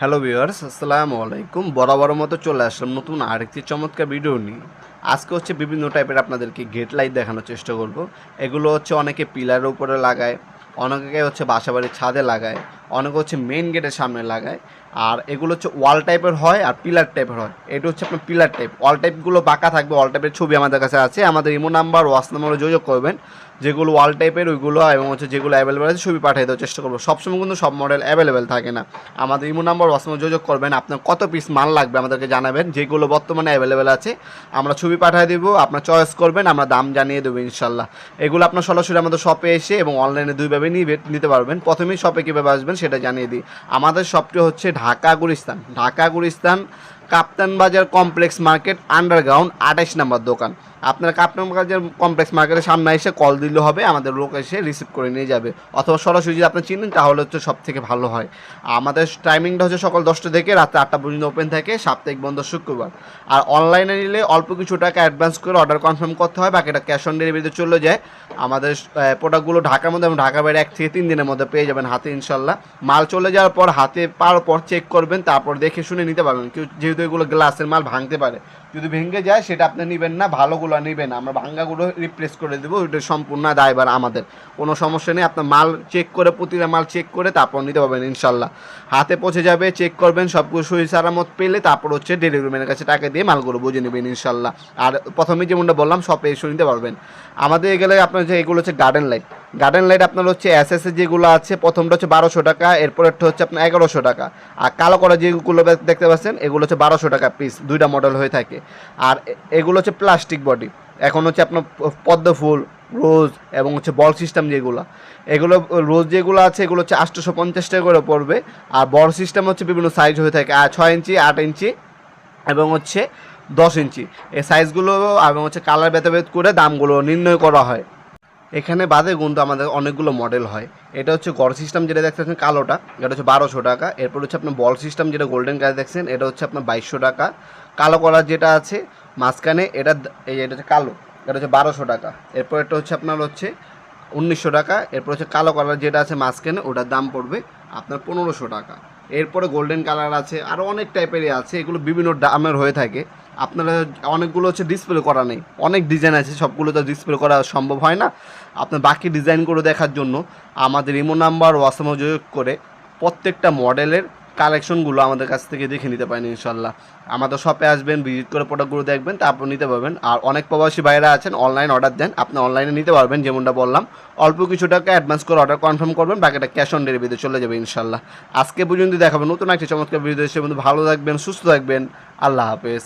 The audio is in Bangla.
হ্যালো ভিউয়ার্স আসসালামু আলাইকুম। বরাবর মতো চলে আসলাম নতুন আরেকটি চমৎকার ভিডিও নিয়ে। আজকে হচ্ছে বিভিন্ন টাইপের আপনাদেরকে গেট লাইট দেখানোর চেষ্টা করব। এগুলো হচ্ছে অনেকে পিলারের উপরে লাগায়, অনেকে হচ্ছে বাসাবাড়ির ছাদে লাগায়। অনেকে হচ্ছে মেন গেটের সামনে লাগায়। আর এগুলো হচ্ছে ওয়াল টাইপের হয় আর পিলার টাইপের হয়। এটা হচ্ছে আপনার পিলার টাইপ ওয়াল টাইপগুলো বাঁকা থাকবে ওয়াল টাইপের ছবি আমাদের কাছে আছে। আমাদের ইমো নাম্বার ওয়াস নাম্বারে যোগাযোগ করবেন। যেগুলো ওয়াল টাইপের ওইগুলো এবং হচ্ছে যেগুলো অ্যাভেলেবেল আছে, ছবি পাঠিয়ে দেওয়ার চেষ্টা করব। সবসময় কিন্তু সব মডেল অ্যাভেলেবেল থাকে না। আমাদের ইমো নাম্বার ওয়াস নাম্বার যোগাযোগ করবেন। আপনার কত পিস মাল লাগবে আমাদেরকে জানাবেন। যেগুলো বর্তমানে অ্যাভেলেবেল আছে, আমরা ছবি পাঠিয়ে দেবো। আপনার চয়েস করবেন, আমরা দাম জানিয়ে দেবো ইনশাল্লাহ। এগুলো আপনার সরাসরি আমাদের শপে এসে এবং অনলাইনে দুইভাবে নিয়ে নিতে পারবেন। প্রথমেই শপে কীভাবে আসবেন সেটা জানিয়ে দিই। আমাদের সবচেয়ে হচ্ছে ঢাকা গুলিস্তান ঢাকা গুলিস্তান কাপ্তান বাজার কমপ্লেক্স মার্কেট আন্ডারগ্রাউন্ড আঠাইশ নম্বর দোকান। আপনার কাপ্তান বাজার কমপ্লেক্স মার্কেটের সামনে এসে কল দিলে হবে, আমাদের লোক এসে রিসিভ করে নিয়ে যাবে। অথবা সরাসরি যদি আপনি চিনেন, তাহলে হচ্ছে সব থেকে ভালো হয়। আমাদের টাইমিংটা হচ্ছে সকাল দশটা থেকে রাতে আটটা পর্যন্ত ওপেন থাকে, সাপ্তাহিক বন্ধ শুক্রবার। আর অনলাইনে নিলে অল্প কিছু টাকা অ্যাডভান্স করে অর্ডার কনফার্ম করতে হয়, বাকিটা ক্যাশ অন ডেলিভারিতে চলে যায়। আমাদের প্রোডাক্টগুলো ঢাকার মধ্যে এবং ঢাকা বাইরে এক থেকে তিন দিনের মধ্যে পেয়ে যাবেন হাতে ইনশাল্লাহ। মাল চলে যাওয়ার পর হাতে পাওয়ার পর চেক করবেন, তারপর দেখে শুনে নিতে পারবেন। কেউ যেহেতু এগুলো গ্লাসের মাল ভাঙতে পারে। যদি ভেঙে যায়, সেটা আপনি নেবেন না, ভালোগুলো নেবেন আমরা ভাঙ্গাগুলো রিপ্লেস করে দেবো, ওইটা সম্পূর্ণ দায়বার আমাদের। কোনো সমস্যা নেই, আপনার মাল চেক করে, প্রতিটা মাল চেক করে তারপর নিতে পারবেন ইনশাল্লাহ। হাতে পৌঁছে যাবে চেক করবেন সব কিছু সহি সারামত পেলে তারপর হচ্ছে ডেলিভারি ম্যানের কাছে টাকা দিয়ে মালগুলো বুঝে নেবেন ইনশাল্লাহ। আর প্রথমে যেমনটা বললাম সবে এসে নিতে পারবেন। আমাদের এগুলো আপনার যে এগুলো হচ্ছে গার্ডেন লাইট গার্ডেন লাইট আপনার হচ্ছে এস এস যেগুলো আছে, প্রথমটা হচ্ছে বারোশো টাকা, এরপরেরটা হচ্ছে আপনার এগারোশো টাকা। আর কালো করা যেগুলো দেখতে পাচ্ছেন, এগুলো হচ্ছে বারোশো টাকা পিস দুইটা মডেল হয়ে থাকে। আর এগুলো হচ্ছে প্লাস্টিক বডি এখন হচ্ছে আপনার পদ্ম ফুল রোজ এবং হচ্ছে বল সিস্টেম যেগুলো। এগুলো রোজ যেগুলো আছে, এগুলো হচ্ছে আটশোশো পঞ্চাশ টাকা করে পড়বে। আর বল সিস্টেম হচ্ছে বিভিন্ন সাইজ হয়ে থাকে আর ছয় ইঞ্চি, আট ইঞ্চি এবং হচ্ছে দশ ইঞ্চি। এই সাইজগুলো এবং হচ্ছে কালার ভেদাভেদ করে দামগুলো নির্ণয় করা হয়। এখানে বাদে কিন্তু আমাদের অনেকগুলো মডেল হয়। এটা হচ্ছে গড় সিস্টেম যেটা দেখতেছেন, কালোটা, এটা হচ্ছে বারোশো টাকা। এরপর হচ্ছে আপনার বল সিস্টেম যেটা গোল্ডেন কালার দেখছেন, এটা হচ্ছে আপনার বাইশশো টাকা। কালো কলার যেটা আছে, মাঝখানে এটা এই এটা হচ্ছে কালো, এটা হচ্ছে বারোশো টাকা। এরপর এটা হচ্ছে আপনার হচ্ছে উনিশশো টাকা। এরপর হচ্ছে কালো কালার যেটা আছে মাঝখানে, ওটার দাম পড়বে আপনার পনেরোশো টাকা। এরপরে গোল্ডেন কালার আছে আরও অনেক টাইপেরই আছে, এগুলো বিভিন্ন দামের হয়ে থাকে। আপনারা অনেকগুলো হচ্ছে ডিসপ্লে করা নেই। অনেক ডিজাইন আছে, সবগুলো তো ডিসপ্লে করা সম্ভব হয় না। আপনার বাকি ডিজাইনগুলো দেখার জন্য আমাদের ইমো নাম্বার ওয়াসামো যোগ করে প্রত্যেকটা মডেলের কালেকশনগুলো আমাদের কাছ থেকে দেখে নিতে পারেন ইনশাল্লাহ আমাদের শপে আসবেন ভিজিট করে প্রোডাক্টগুলো দেখবেন, তারপর নিতে পারবেন। আর অনেক প্রবাসী ভাইরা আছেন অনলাইন অর্ডার দেন, আপনি অনলাইনে নিতে পারবেন, যেমনটা বললাম। অল্প কিছু টাকা অ্যাডভান্স করে অর্ডার কনফার্ম করবেন, বাকিটা ক্যাশ অন ডেলিভারিতে চলে যাবে ইনশাল্লাহ আজকে পর্যন্ত দেখাবেন নতুন একটি চমৎকার ভিডিও এসে বন্ধু ভালো থাকবেন, সুস্থ থাকবেন। আল্লাহ হাফেজ।